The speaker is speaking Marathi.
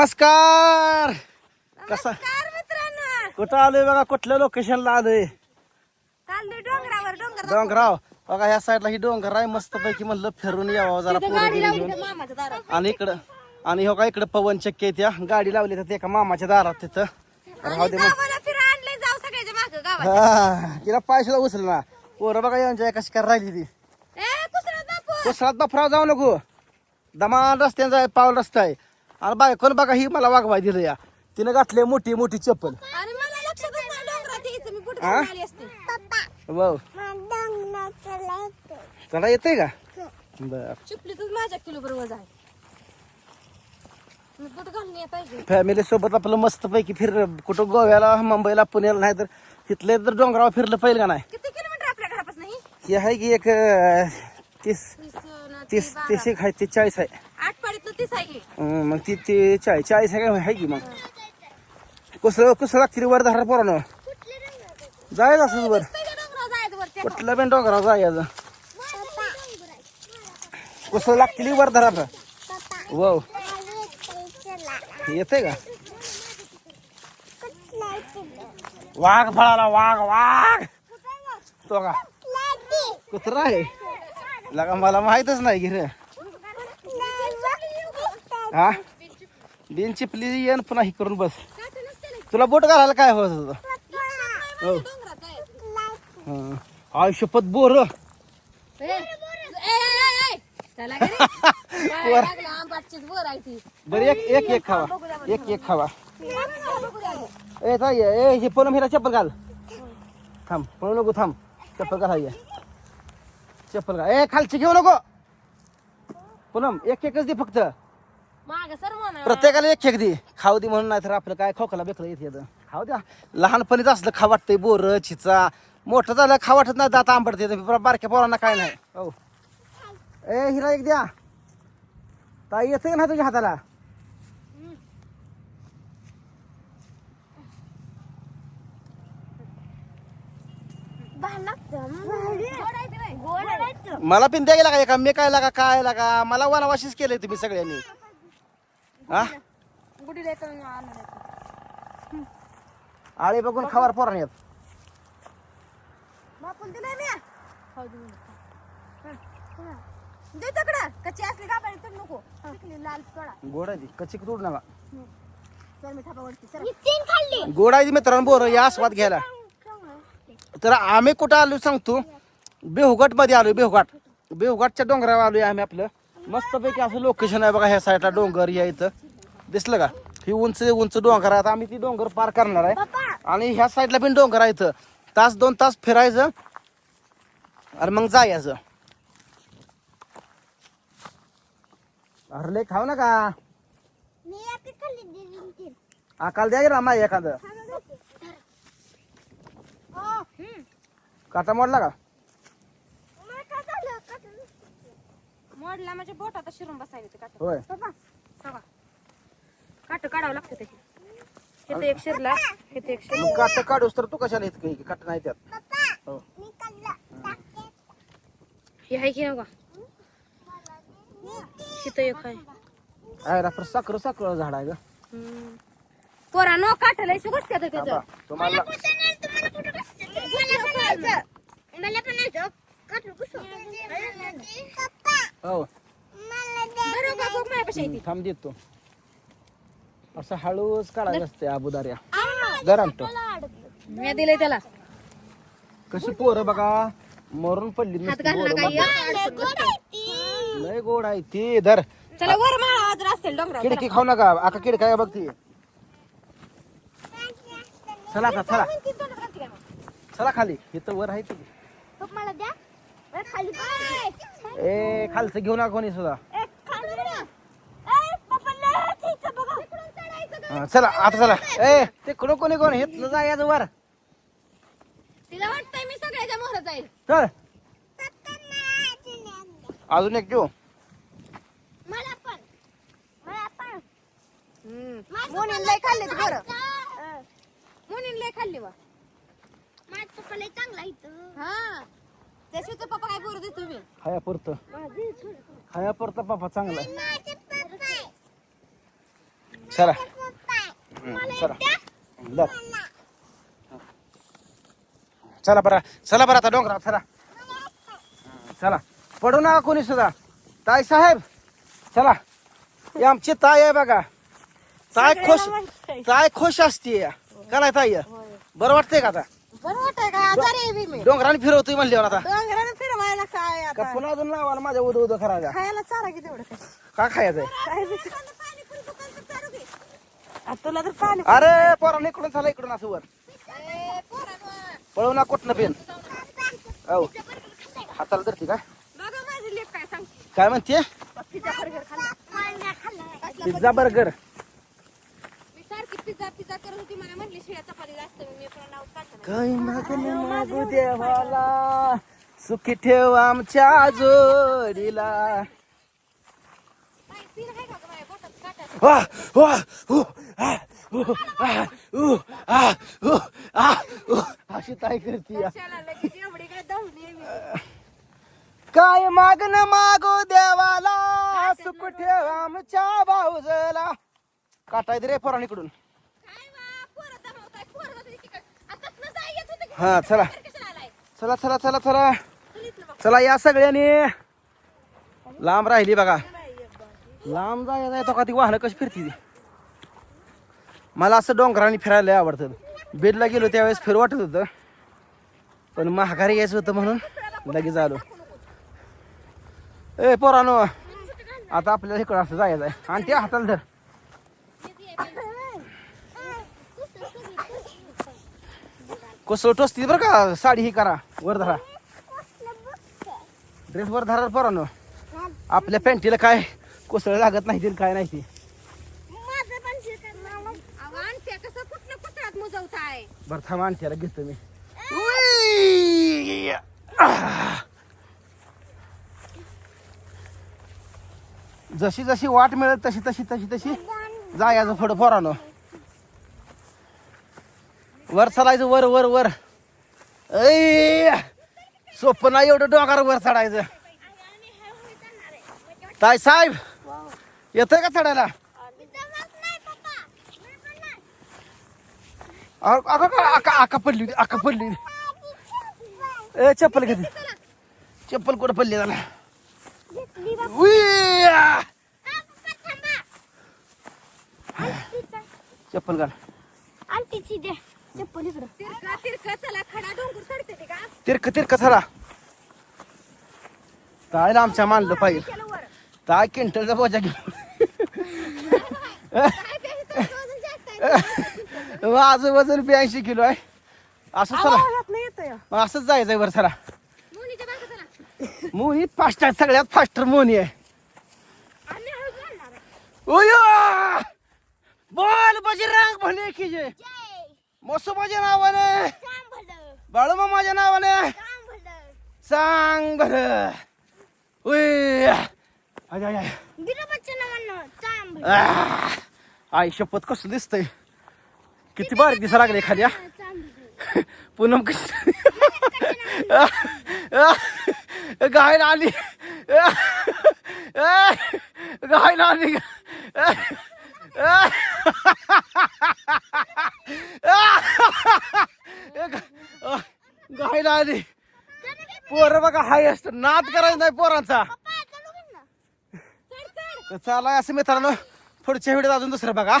नमस्कार! कसा कुठं आलोय बघा? कुठल्या लोकेशनला आलोय? चाललोय डोंगरावर डोंगर डोंगराव. बघा ह्या साईडला ही डोंगर आहे. मस्त पैकी म्हणलं फिरून यावं जरा पोरं बिरं घेऊन आणि इकडं आणि हो का इकडं पवन चक्की आहे त्या गाडी लावली तर एका मामाच्या दारात तिथं. राहू दे मग. हा, तिला पैशाला उचल ना. पोरं बघा एन्जॉय कशी कर राहिली ती. ए कुसरा बापू. कोसळात बफराव जाऊ नको. दमान रस्त्यानं जाय पाऊल रस्ता आहे. आणि बायकोन बघा ही मला वागवाय दिलं या. तिनं घातले मोठी मोठी चप्पल. आणि मला लक्षातच नाही डोंगरात यायचं मी कुठे हा? आली असते? वाव. चला येतंय का? बर. चिपलीतच माझ्या किलो बरोबर आहे मी कुठं घालून येत पाहिजे फॅमिली सोबत आपलं मस्त पैकी फिर कुठं गोव्याला मुंबईला पुण्याला नाही तर तिथले तर डोंगरावर फिरलं पाहिजे का नाही? किती किलोमीटर आपल्या घरापासून ही? हे आहे की एक अं, तीस तीस तीस ती. तीस एक आहे तीस चाळीस आहे. तीस आहे की? हं, मग ती ते चाळीस चाळीस आहे का? आहे की मग? कुसळ कुसळ लागते रे वर धारा पोरानं? जायचं असं वर. त्या कुठलं पण डोंगरावर जायचं. कुसळ लागतील वर धरा वाव. येते का? वाघ फळाला वाघ वाघ. तो का? कुत्रा आहे. लगा मला माहितच नाही गिर हा? बिन चिपली येन पुन्हा ही करून बस. तुला बोट घालायला काय होत होतं? हो. आयुष्यपत बोर. बरं एक एक एक खावा. एक एक खावा. ए ताई ए हे पूनम हिरा चप्पल घाल. थांब म्हणू नको थांब. चप्पल घाल चप्पल घाल. ए खालची घेऊ नको. पूनम एक एकच दे फक्त. मागं सर म्हणा. प्रत्येकाला एक एक दे. खाऊ दे म्हणून नाही तर आपलं काय खोकला बेकला येत येतं. खाऊ द्या. लहानपणीच असलं खा वाटतंय बोर चिचा. मोठं झालं खा वाटत नाही दात. आंबट येतं बारक्या पोरांना काय नाही. हो ए हिरा एक द्या. ताई येते नाही तुझ्या हाताला. मला पिन द्या गेला का एका? मी काय लागा काय लागा? मला वनवाशीच केलंय तुम्ही सगळ्यांनी. हा? आणून. आळे बघून येत बापूला दिलंय मी. खाऊ दे तिकडं. कच्ची असली का पाहिजे तर नको. पिकली लाल सोडा गोड आहे कच्ची तोड नका सर मी थापावरती सर गोड आहे मित्रांनो बोर. या आस्वाद घ्यायला. तर आम्ही कुठं आलो सांगतो बेहुगट मध्ये आलो बेहुगाट. बेहुगाटच्या डोंगरावर आलोय आम्ही आपलं. मस्तपैकी असं लोकेशन आहे बघा ह्या साईडला डोंगर या इथं. दिसलं का? ही उंच उंच डोंगर आहे. आता आम्ही ती डोंगर पार करणार आहे. आणि ह्या साईडला पण डोंगर आहे इथं. तास दोन तास फिरायचं आणि मग जायचं. अरे खाऊ नका. अकाल द्या की रामा एखादं? काटा मोडला का? मोडला म्हणजे बोट आता शिरून बसायला ते काट होय. काट काढावं लागतं त्याची इथं एक शिरला इथं एक शिरला. मग काट काढूस तर तू कशाला येत काही काट नाही त्यात? हो. हे आहे की नका इथं एक आहे. आहे रात्र साखर साखर झाड आहे ग. हम्म. पोरा नो काठलंय सुगस त्याचं? थांबा. त्याचं तुम्हाला हो. बरं का बघ माझ्यापाशी आहे ती. थांब देतो. असं हळूच काढायचं असते अबुदाऱ्या जरा मी दिलंय त्याला. कशी पोरं बघा मरून पडली हात नुसती घालला पोरं. काही लय गोड आहे ती. धर. चला वर माळा जर असेल डोंगरावर. किडकी खाऊ नका. आका किडका आहे बघ ती. चला का चला. चला खाली. इथं वर आहे ती. मला द्या. ए, खाली. ए खालचं घेऊ नका कोणी सुद्धा? हा, चला आता चला. ए ते कोणी कोणी? कोण हे जायचं वर. तिला वाटतंय मी सगळ्याच्या मोहर जाईल चल. अजून एक घेऊ. मला पण. मला पण. मोनीन लय खाल्ले बरं. मोनीन लय खाल्ली वा माझ्या पप्पा लय चांगला इथं. हा. त्याशिवाय पप्पा काय बोलत आहे तुम्ही? खायापुरतं खायापुरतं पापा चांगला. आहे. चला. हं, चला. बर चला बरं. चला बरं आता डोंगरावर चला. हं, चला. पडू नका कोणी सुद्धा. ताई साहेब चला. ही आमची ताई आहे बघा. ताय खुश ताय खुश असते का नाही ताई बरं वाटतंय का आता? बरं वाटतंय का आजारी आहे बी मी. डोंगराने फिरवतोय म्हणल्यावर आता. डोंगरानं फिरवायला काय का आता पुन्हा अजून लावायला माझ्या उद उद करायला खायला चारा किती एवढं काय? का खायचंय? काय बी- आ, तुला तर पाणी अरे पोराने इकडून चला इकडून असं वर. पळव ना कुठनं पेन. हो हाताला धरते काय बघा माझी लेक काय काय म्हणते? पिझ्झा बर्गर खाल्ला. Pizza burger. मी सारखी पिझ्झा पिझ्झा करत होती मला म्हणली शिळ्या चपाती जास्त मी पण नाव काढलं काही मागून मागू देवाला. सुखी ठेव आमच्या जोडीला. काय आहे का गं माझ्या काटा आ, आ, आ, आ. अशी ताई करते कशाला लगेच एवढी काय दमली आहे मी. काय मागण मागू देवाला. सुख ठेव आमच्या भाऊजला. काटाय रे पोरांकडून काय वा पोरं दमवताय पोरं जाते तिकडं आताच जाय येत होतं की हा चला. चला चला चला चला. चला या सगळ्यांनी. लांब राहिली बघा. लांब जायला येतो का ती वाहनं कशी फिरती ती? मला असं डोंगराने फिरायला आवडतं. बेडला गेलो त्यावेळेस फिर वाटत होतं. पण महागारी यायचं होतं म्हणून लगेच आलो. ए पोरानो आता आपल्याला इकडं असं जायचं आहे आणि ते हाताला धर. कसं टोचती बरं का? साडी ही करा वर धरा. ड्रेस वर धरा पोरानो. आपल्या पॅन्टीला काय कोसळ लागत नाही ते काय नाही ते. बरं थांब आणत्याला घेतो मी. जशी जशी वाट मिळेल तशी तशी तशी तशी जायचं थोडं पोरानो. वर चढायचं वर वर वर. ऐ सोपं नाही एवढं डोंगर वर चढायचं. ताय साहेब येतोय का चढायला? आका आका पडली होती, आका पडली होती. ए चप्पल घेते चप्पल कुठं पडली त्याला? उई, आ! चप्पल तिरका तिरका चला खडा डोंगर चढते ते का? तिरक तिरक चला. तायला आमच्या मानलं पाहिजे. केलं वर. ताय क्विंटलचा बोजा घेऊन. काय ते इथं वजन जास्त आहे. माझं वजन ब्याऐंशी किलो आहे. असं चला. आवाजात नाही येतोय. असंच जायचंय वर चला. मुलीच्या मागं चला. मोनी फास्ट आहे सगळ्यात फास्टर मोनी आहे. आम्ही हळूच घालणार आहे. उया! बोल बजरंग भले की जे. जय मसू माझ्या नावाने. बाळूमा माझ्या नावाने सांग बर! आई शपथ कसं दिसतंय? किती बारीक दिसा लागले भलं पूनम कशी? गायला आली. गायला आली. आली पोरं बघा हाय असतं. नाद करायचं नाही पोरांचा. तर चालाय असं मित्रांनो. पुढच्या व्हिडिओत अजून दुसरं बघा.